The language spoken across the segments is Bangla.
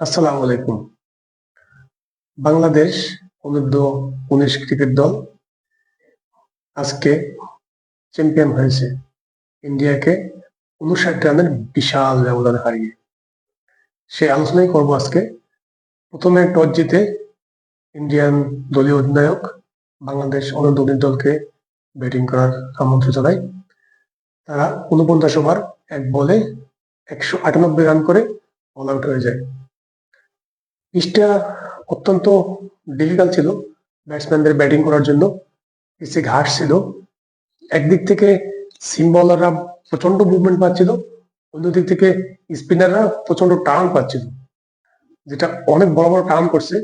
আসসালামু আলাইকুম। বাংলাদেশ অনূর্ধ্ব উনিশ ক্রিকেট দল আজকে চ্যাম্পিয়ন হয়েছে ইন্ডিয়াকে উনষাট রানের বিশাল ব্যবধানে হারিয়ে। সে আলোচনাই করব আজকে। প্রথমে টস জিতে ইন্ডিয়ান দলীয় অধিনায়ক বাংলাদেশ অনূর্ধ্ব উনিশ দলকে ব্যাটিং করার আমন্ত্রণ জানায়। তারা উনপঞ্চাশ ওভার, এক বলে একশো আটানব্বই রান করে অল আউট হয়ে যায়। পিচটা অত্যন্ত ডিফিকাল্ট ছিল ব্যাটসম্যানদের ব্যাটিং করার জন্য। পিচে ঘাস ছিল। একদিক থেকে সিম বলাররা প্রচণ্ড মুভমেন্ট পাচ্ছিল। অন্যদিক থেকে স্পিনাররা প্রচণ্ড টার্ন পাচ্ছিল। যেটা অনেক বড় বড় টার্ন করছে।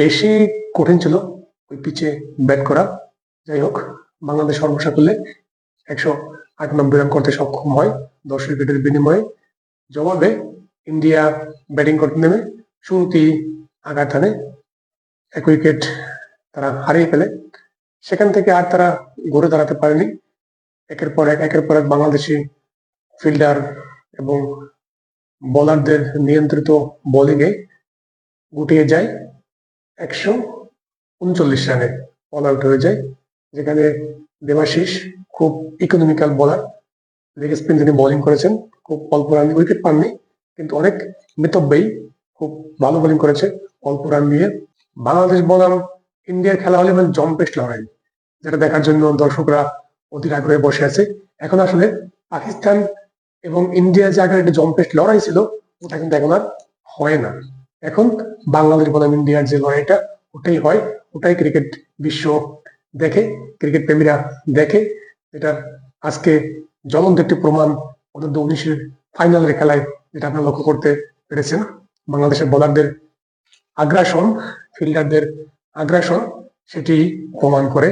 বেশি কঠিন ছিল ওই পিচে ব্যাট করা। যাই হোক, বাংলাদেশ সর্বসাকুল্যে একশো আট আটানব্বই রান করতে সক্ষম হয়। দশ উইকেটের বিনিময়ে জবাবে ইন্ডিয়া ব্যাটিং করতে নেমে শুরুতেই আঘাত হানে এক উইকেট তারা হারিয়ে ফেলে। সেখান থেকে আর তারা ঘুরে দাঁড়াতে পারেনি। একের পর এক, একের পর এক বাংলাদেশি ফিল্ডার এবং বোলারদের নিয়ন্ত্রিত বোলিংয়ে গুটিয়ে যায় একশো উনচল্লিশ রানে। অল আউট হয়ে যায়। যেখানে দেবাশিস খুব ইকোনমিক্যাল বোলার লেগ স্পিন তিনি বোলিং করেছেন। খুব অল্প রান উইকেট পাননি। কিন্তু অনেক মিতব্যয়ী খুব ভালো বোলিং করেছে। অল্প রান দিয়ে বাংলাদেশ বনাম ইন্ডিয়ার খেলা হলে মানে জম্পেস্ট লড়াই যেটা দেখার জন্য দর্শকরা অধীর আগ্রহে বসে আছে। এখন আসলে পাকিস্তান এবং ইন্ডিয়ার যে আগে একটা জম্পেস্ট লড়াই ছিল, ওটা কিন্তু এখন আর হয় না। এখন বাংলাদেশ বনাম ইন্ডিয়ার যে লড়াইটা ওটাই হয়। ওটাই ক্রিকেট বিশ্ব দেখে ক্রিকেট প্রেমীরা দেখে। এটা আজকে জ্বলন্ত একটি প্রমাণ অনূর্ধ্ব উনিশের ফাইনালের খেলায়, যেটা আপনারা লক্ষ্য করতে পেরেছেন। বাংলাদেশের বোলারদের আগ্রাসন ফিল্ডারদের আগ্রাসন সেটি প্রমাণ করে